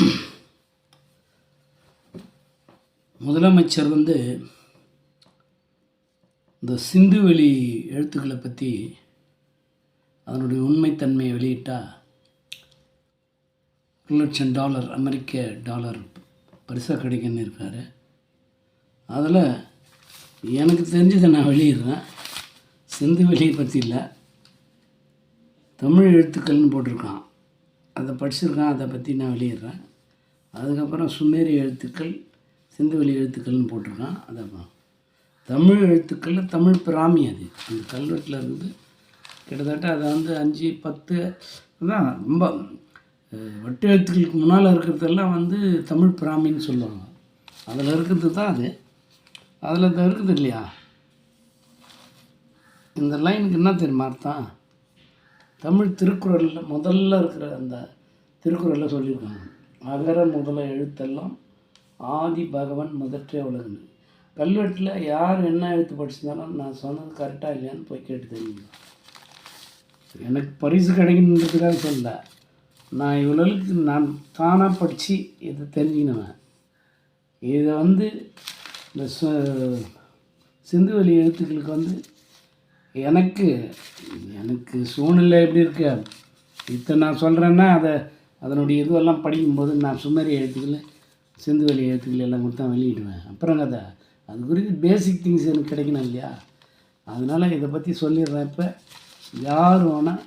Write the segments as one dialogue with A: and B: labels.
A: முதலமைச்சர் வந்து இந்த சிந்துவெளி எழுத்துக்களை பற்றி அதனுடைய உண்மைத்தன்மையை வெளியிட்டால் ஒரு லட்சம் டாலர் அமெரிக்க டாலர் பரிசாக கிடைக்குன்னு இருக்கார் அதில் எனக்கு தெரிஞ்சதை நான் வெளியிடுறேன் சிந்து வெளியை பற்றி இல்லை தமிழ் எழுத்துக்கள்னு போட்டிருக்கான் அதை படிச்சிருக்கான் அதை பற்றி நான் வெளியிடுறேன் அதுக்கப்புறம் சுமேரிய எழுத்துக்கள் சிந்துவெளி எழுத்துக்கள்னு போட்டிருக்கான் அதை தமிழ் எழுத்துக்களில் தமிழ் பிராமி அது அந்த கல்வெட்டில் இருந்து கிட்டத்தட்ட அதை வந்து அஞ்சு பத்து தான் ரொம்ப வட்டு எழுத்துக்களுக்கு முன்னால் இருக்கிறதெல்லாம் வந்து தமிழ் பிராமின்னு சொல்லுவாங்க அதில் இருக்கிறது தான் அது அதில் இருக்குது இல்லையா இந்த லைனுக்கு என்ன தெரியுமா அர்த்தம் தமிழ் திருக்குறளில் முதல்ல இருக்கிற அந்த திருக்குறளில் சொல்லியிருக்காங்க அகர முதல எழுத்தெல்லாம் ஆதி பகவன் முதற்றே உலகுன்னு கல்வெட்டில் யார் என்ன எழுத்து படிச்சிருந்தாலும் நான் சொன்னது கரெக்டாக இல்லையான்னு போய் கேட்டு தெரியுங்க எனக்கு பரிசு கிடைக்கணுன்றதுக்காக சொல்ல நான் இவ்வளவுக்கு நான் தானாக படித்து இதை தெரிஞ்சுக்கினேன் இதை வந்து இந்த சிந்து வழி எழுத்துக்களுக்கு வந்து எனக்கு எனக்கு சூழ்நிலை எப்படி இருக்கு இத்தனை நான் சொல்கிறேன்னா அதை அதனுடைய இதுவெல்லாம் படிக்கும்போது நான் சுமரி எழுத்துக்கள் செந்துவெளி எழுத்துக்கள் எல்லாம் கொடுத்தா வெளியிடுவேன் அப்புறம் கதை அது குறித்து பேசிக் திங்ஸ் எனக்கு கிடைக்கணும் இல்லையா அதனால் இதை பற்றி சொல்லிடுறேன் இப்போ யார் வேணால்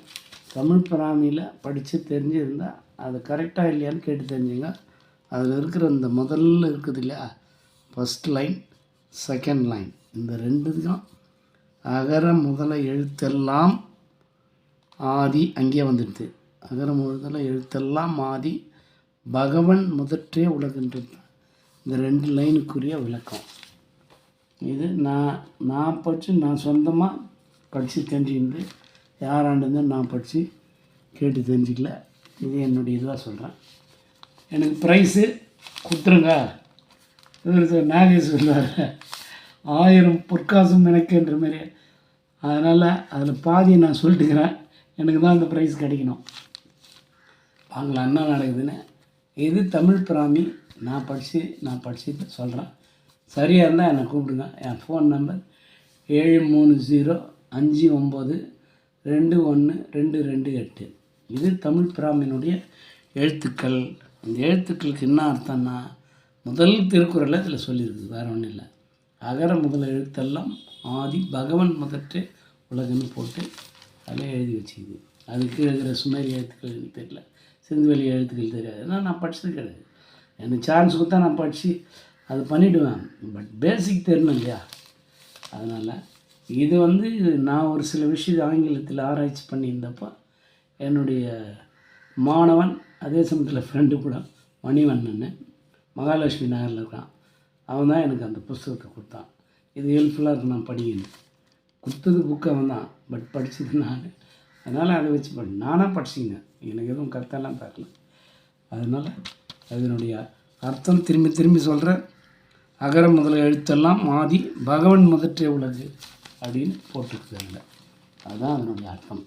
A: தமிழ் பிராமியில் படித்து தெரிஞ்சிருந்தால் அது கரெக்டாக இல்லையான்னு கேட்டு தெரிஞ்சுங்க அதில் இருக்கிற இந்த முதல்ல இருக்குது இல்லையா ஃபஸ்ட் லைன் செகண்ட் லைன் இந்த ரெண்டுக்கும் அகர முதல எழுத்தெல்லாம் ஆதி அங்கேயே வந்துடுது அகர முழுதல எழுத்தெல்லாம் மாதி பகவன் முதற்றே உலகின்றது இந்த ரெண்டு லைனுக்குரிய விளக்கம் இது நான் நான் படித்து நான் சொந்தமாக படித்து தெரிஞ்சுக்கிண்டு யாராண்டுன்னு நான் படித்து கேட்டு தெரிஞ்சிக்கல இது என்னுடைய இதுவாக சொல்கிறேன் எனக்கு ப்ரைஸு கொடுத்துருங்க இவர் நாகேஷ் சொல்லுவார் ஆயிரம் பொற்காசும் எனக்குன்ற மாதிரி அதனால் அதில் பாதி நான் சொல்லிட்டுக்கிறேன் எனக்கு தான் அந்த ப்ரைஸ் கிடைக்கணும் வாங்கலாம் என்ன நடக்குதுன்னு இது தமிழ் பிராமி நான் படித்து நான் படிச்சுட்டு சொல்கிறேன் சரியாக இருந்தால் என்னை கூப்பிடுங்க என் ஃபோன் நம்பர் ஏழு மூணு ஜீரோ அஞ்சு ஒம்பது ரெண்டு ஒன்று ரெண்டு ரெண்டு எட்டு இது தமிழ் பிராமியினுடைய எழுத்துக்கள் அந்த எழுத்துக்களுக்கு என்ன அர்த்தம்னா முதல் திருக்குறளை இதில் சொல்லியிருக்குது வேறு ஒன்றும் இல்லை அகர முதல் எழுத்தெல்லாம் ஆதி பகவன் முதற்று உலகம்னு போட்டு அதில் எழுதி வச்சுக்குது அதுக்கு எழுதுகிற சுமேரி எழுத்துக்கள் எனக்கு தெரியல சிந்துவெளி எழுத்துக்கள் தெரியாது ஏன்னா நான் படித்தது கிடையாது எனக்கு சான்ஸ் கொடுத்தா நான் படித்து அது பண்ணிவிடுவேன் பட் பேசிக் தெரியணும் இல்லையா அதனால் இது வந்து நான் ஒரு சில விஷயம் ஆங்கிலத்தில் ஆராய்ச்சி பண்ணியிருந்தப்போ என்னுடைய மாணவன் அதே சமயத்தில் ஃப்ரெண்டு கூட மணிவண்ணன் மகாலட்சுமி நகரில் இருக்கான் அவன் தான் எனக்கு அந்த புஸ்தகத்தை கொடுத்தான் இது ஹெல்ப்ஃபுல்லாக இருக்கு நான் படிக்கணும் கொடுத்தது புக்கு அவன் தான் பட் படித்தது நான் அதனால் அதை வச்சு நானாக படிச்சிங்க எனக்கு எதுவும் கருத்தெல்லாம் தரல அதனால் அதனுடைய அர்த்தம் திரும்பி திரும்பி சொல்கிற அகர முதல எழுத்தெல்லாம் மாதி பகவன் முதற்றே உள்ளது அப்படின்னு போட்டிருக்காங்க அதுதான் அதனுடைய அர்த்தம்